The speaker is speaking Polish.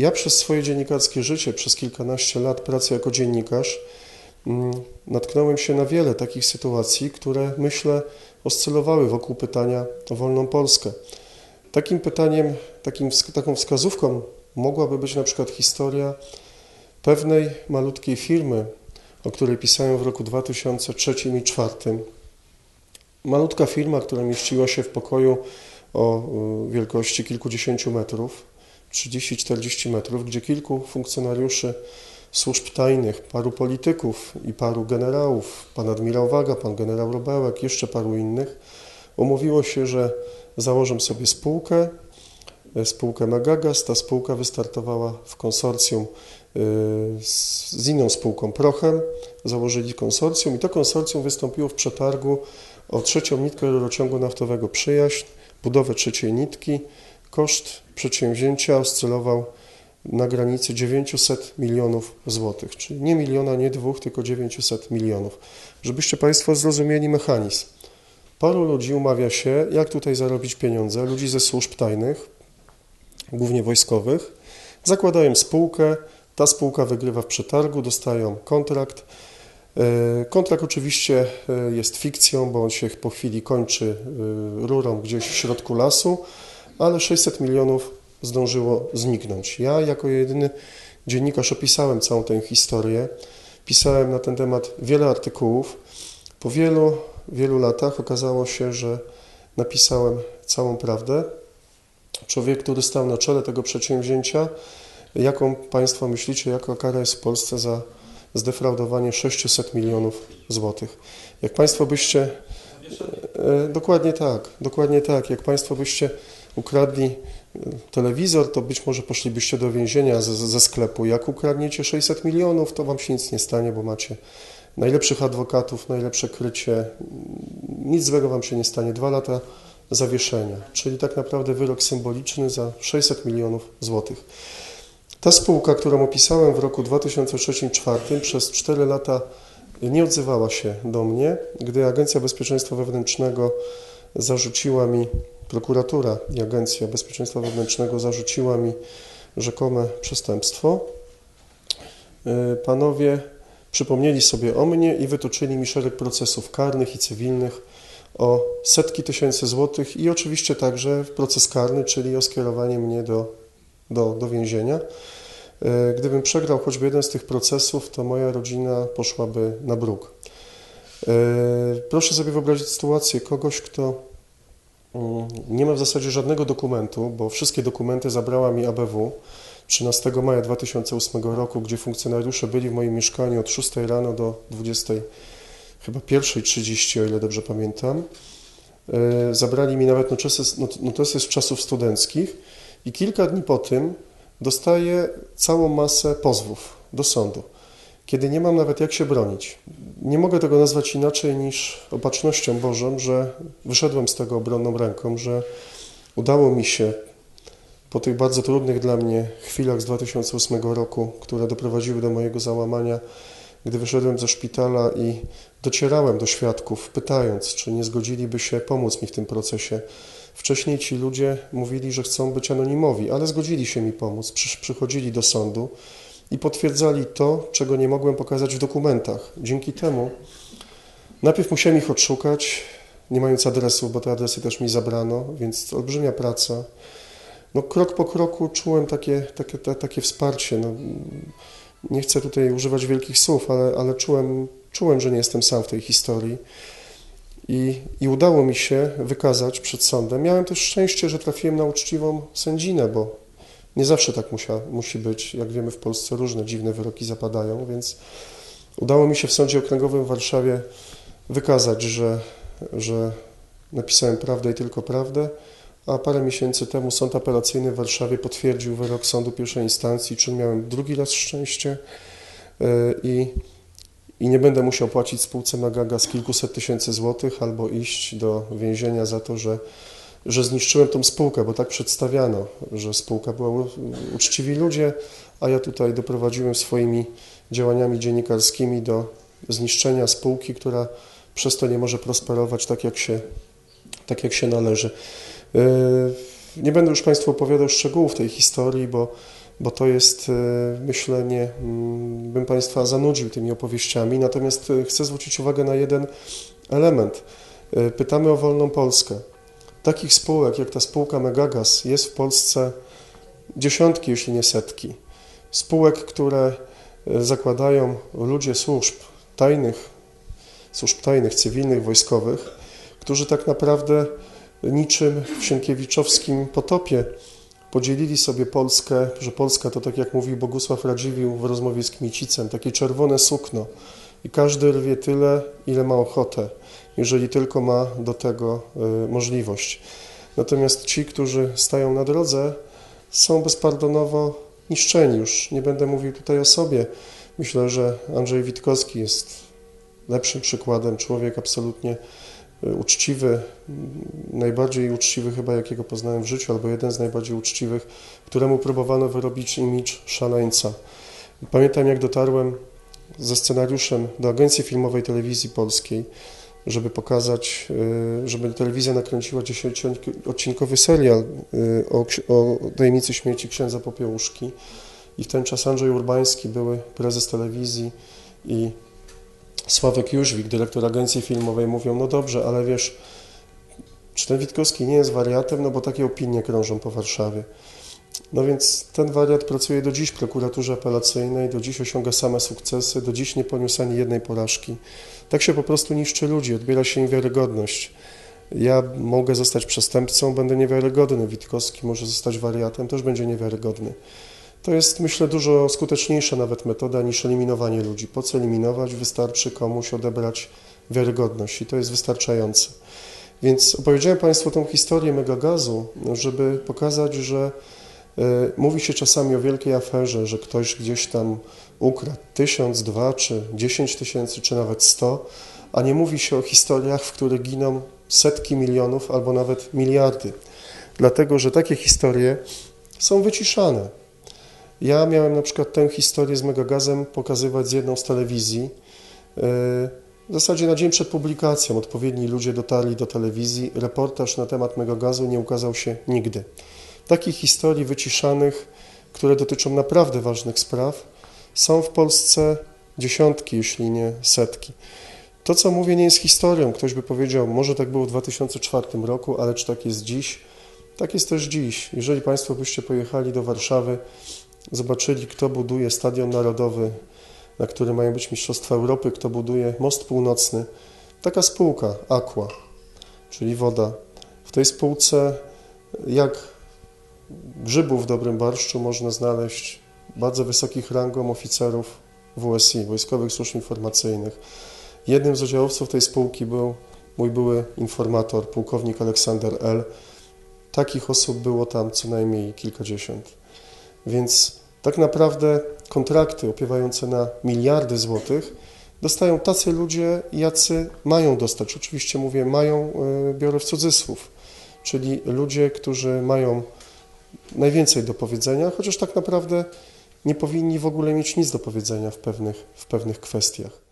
Ja przez swoje dziennikarskie życie, przez kilkanaście lat pracy jako dziennikarz, mm, natknąłem się na wiele takich sytuacji, które myślę oscylowały wokół pytania o wolną Polskę. Takim pytaniem, takim, taką wskazówką mogłaby być na przykład historia pewnej malutkiej firmy, o której pisałem w roku 2003 i 2004. Malutka firma, która mieściła się w pokoju o y, wielkości kilkudziesięciu metrów, 30-40 metrów, gdzie kilku funkcjonariuszy służb tajnych, paru polityków i paru generałów, pan admirał Waga, pan generał Robełek, jeszcze paru innych, umówiło się, że założę sobie spółkę, e, spółkę Megagas. Ta spółka wystartowała w konsorcjum e, z inną spółką Prochem. Założyli konsorcjum i to konsorcjum wystąpiło w przetargu o trzecią nitkę rurociągu naftowego Przyjaźń, budowę trzeciej nitki. Koszt przedsięwzięcia oscylował na granicy 900 milionów złotych, czyli nie miliona, nie dwóch, tylko 900 milionów. Żebyście Państwo zrozumieli mechanizm. Paru ludzi umawia się, jak tutaj zarobić pieniądze, ludzi ze służb tajnych, głównie wojskowych, zakładają spółkę, ta spółka wygrywa w przetargu, dostają kontrakt. E, kontrakt oczywiście e, jest fikcją, bo on się po chwili kończy e, rurą gdzieś w środku lasu, ale 600 milionów zdążyło zniknąć. Ja jako jedyny dziennikarz opisałem całą tę historię, pisałem na ten temat wiele artykułów. Po wielu, wielu latach okazało się, że napisałem całą prawdę. Człowiek, który stał na czele tego przedsięwzięcia, jaką Państwo myślicie, jaka kara jest w Polsce za zdefraudowanie 600 milionów złotych? Jak Państwo byście... E, dokładnie tak, dokładnie tak. Jak Państwo byście ukradli telewizor, to być może poszlibyście do więzienia ze, ze sklepu. Jak ukradniecie 600 milionów, to wam się nic nie stanie, bo macie najlepszych adwokatów, najlepsze krycie. Nic złego wam się nie stanie. Dwa lata zawieszenia, czyli tak naprawdę wyrok symboliczny za 600 milionów złotych. Ta spółka, którą opisałem w roku 2003-2004 przez 4 lata nie odzywała się do mnie, gdy Agencja Bezpieczeństwa Wewnętrznego zarzuciła mi prokuratura i Agencja Bezpieczeństwa Wewnętrznego zarzuciła mi rzekome przestępstwo. Y, panowie przypomnieli sobie o mnie i wytoczyli mi szereg procesów karnych i cywilnych o setki tysięcy złotych i oczywiście także proces karny, czyli o skierowanie mnie do, do, do więzienia. Y, gdybym przegrał choćby jeden z tych procesów, to moja rodzina poszłaby na bruk. Y, proszę sobie wyobrazić sytuację kogoś, kto nie ma w zasadzie żadnego dokumentu, bo wszystkie dokumenty zabrała mi ABW 13 maja 2008 roku, gdzie funkcjonariusze byli w moim mieszkaniu od 6 rano do 20, chyba 1.30, o ile dobrze pamiętam. E, zabrali mi nawet notesy, notesy z czasów studenckich i kilka dni po tym dostaję całą masę pozwów do sądu kiedy nie mam nawet jak się bronić. Nie mogę tego nazwać inaczej niż opatrznością Bożą, że wyszedłem z tego obronną ręką, że udało mi się po tych bardzo trudnych dla mnie chwilach z 2008 roku, które doprowadziły do mojego załamania, gdy wyszedłem ze szpitala i docierałem do świadków, pytając, czy nie zgodziliby się pomóc mi w tym procesie. Wcześniej ci ludzie mówili, że chcą być anonimowi, ale zgodzili się mi pomóc. Przychodzili do sądu i potwierdzali to, czego nie mogłem pokazać w dokumentach. Dzięki temu najpierw musiałem ich odszukać, nie mając adresu, bo te adresy też mi zabrano, więc olbrzymia praca. No, krok po kroku czułem takie, takie, takie wsparcie. No, nie chcę tutaj używać wielkich słów, ale, ale czułem, czułem, że nie jestem sam w tej historii. I, I udało mi się wykazać przed sądem. Miałem też szczęście, że trafiłem na uczciwą sędzinę, bo nie zawsze tak musia, musi być. Jak wiemy, w Polsce różne dziwne wyroki zapadają, więc udało mi się w Sądzie Okręgowym w Warszawie wykazać, że, że napisałem prawdę i tylko prawdę, a parę miesięcy temu Sąd Apelacyjny w Warszawie potwierdził wyrok sądu pierwszej instancji, czym miałem drugi raz szczęście e, i, i nie będę musiał płacić spółce Magaga z kilkuset tysięcy złotych albo iść do więzienia za to, że że zniszczyłem tą spółkę, bo tak przedstawiano, że spółka była uczciwi ludzie, a ja tutaj doprowadziłem swoimi działaniami dziennikarskimi do zniszczenia spółki, która przez to nie może prosperować tak, jak się, tak jak się należy. E, nie będę już Państwu opowiadał szczegółów tej historii, bo bo to jest, e, myślę, nie mm, bym Państwa zanudził tymi opowieściami. Natomiast e, chcę zwrócić uwagę na jeden element. Pytamy o wolną Polskę. Takich spółek jak ta spółka Megagas jest w Polsce dziesiątki, jeśli nie setki. Spółek, które e, zakładają ludzie służb tajnych, służb tajnych, cywilnych, wojskowych, którzy tak naprawdę niczym w Sienkiewiczowskim potopie podzielili sobie Polskę, że Polska to tak jak mówi Bogusław Radziwiłł w rozmowie z Kmicicem, takie czerwone sukno i każdy rwie tyle, ile ma ochotę, jeżeli tylko ma do tego y, możliwość. Natomiast ci, którzy stają na drodze, są bezpardonowo niszczeni. Już nie będę mówił tutaj o sobie. Myślę, że Andrzej Witkowski jest lepszym przykładem. Człowiek absolutnie y, uczciwy, m, najbardziej uczciwy chyba jakiego poznałem w życiu, albo jeden z najbardziej uczciwych, któremu próbowano wyrobić imidż szaleńca. Pamiętam jak dotarłem ze scenariuszem do agencji filmowej telewizji polskiej, żeby pokazać, y, żeby telewizja nakręciła 10-odcinkowy serial y, o, o tajemnicy śmierci księdza Popiełuszki. I w ten czas Andrzej Urbański, były prezes telewizji i Sławek Jóźwik, dyrektor agencji filmowej, mówią, no dobrze, ale wiesz, czy ten Witkowski nie jest wariatem, no bo takie opinie krążą po Warszawie. No więc ten wariat pracuje do dziś w prokuraturze apelacyjnej, do dziś osiąga same sukcesy, do dziś nie poniósł ani jednej porażki. Tak się po prostu niszczy ludzi, odbiera się im wiarygodność. Ja mogę zostać przestępcą, będę niewiarygodny. Witkowski może zostać wariatem, też będzie niewiarygodny. To jest, myślę, dużo skuteczniejsza nawet metoda niż eliminowanie ludzi. Po co eliminować? Wystarczy komuś odebrać wiarygodność i to jest wystarczające. Więc opowiedziałem Państwu tą historię megagazu, żeby pokazać, że mówi się czasami o wielkiej aferze, że ktoś gdzieś tam ukradł tysiąc, dwa, czy dziesięć tysięcy, czy nawet sto, a nie mówi się o historiach, w których giną setki milionów albo nawet miliardy. Dlatego, że takie historie są wyciszane. Ja miałem na przykład tę historię z Megagazem pokazywać z jedną z telewizji. Yy, W zasadzie na dzień przed publikacją odpowiedni ludzie dotarli do telewizji. Reportaż na temat Megagazu nie ukazał się nigdy. Takich historii wyciszanych, które dotyczą naprawdę ważnych spraw, są w Polsce dziesiątki, jeśli nie setki. To, co mówię, nie jest historią. Ktoś by powiedział, może tak było w 2004 roku, ale czy tak jest dziś? Tak jest też dziś. Jeżeli Państwo byście pojechali do Warszawy, zobaczyli, kto buduje Stadion Narodowy, na którym mają być Mistrzostwa Europy, kto buduje Most Północny, taka spółka, Aqua, czyli woda. W tej spółce, jak grzybów w dobrym barszczu, można znaleźć bardzo wysokich rangą oficerów WSI, Wojskowych Służb Informacyjnych. Jednym z udziałowców tej spółki był mój były informator, pułkownik Aleksander L. Takich osób było tam co najmniej kilkadziesiąt. Więc tak naprawdę kontrakty opiewające na miliardy złotych dostają tacy ludzie, jacy mają dostać. Oczywiście mówię, mają, y, biorę w cudzysłów, czyli ludzie, którzy mają najwięcej do powiedzenia, chociaż tak naprawdę nie powinni w ogóle mieć nic do powiedzenia w pewnych, w pewnych kwestiach.